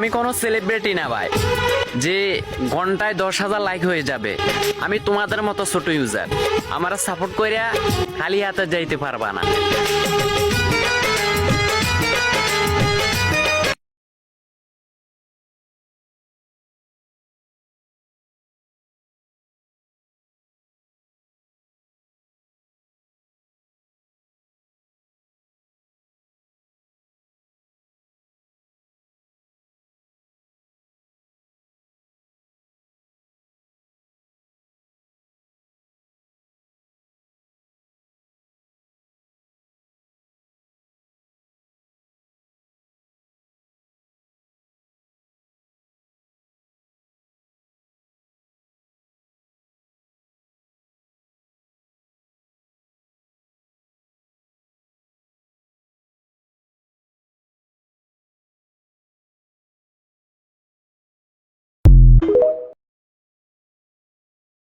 আমি কোনো সেলিব্রিটি না ভাই, যে ঘন্টায় দশ হাজার লাইক হয়ে যাবে। আমি তোমাদের মতো ছোট ইউজার আমার সাপোর্ট করিয়া খালি হাতে যাইতে পারবা না।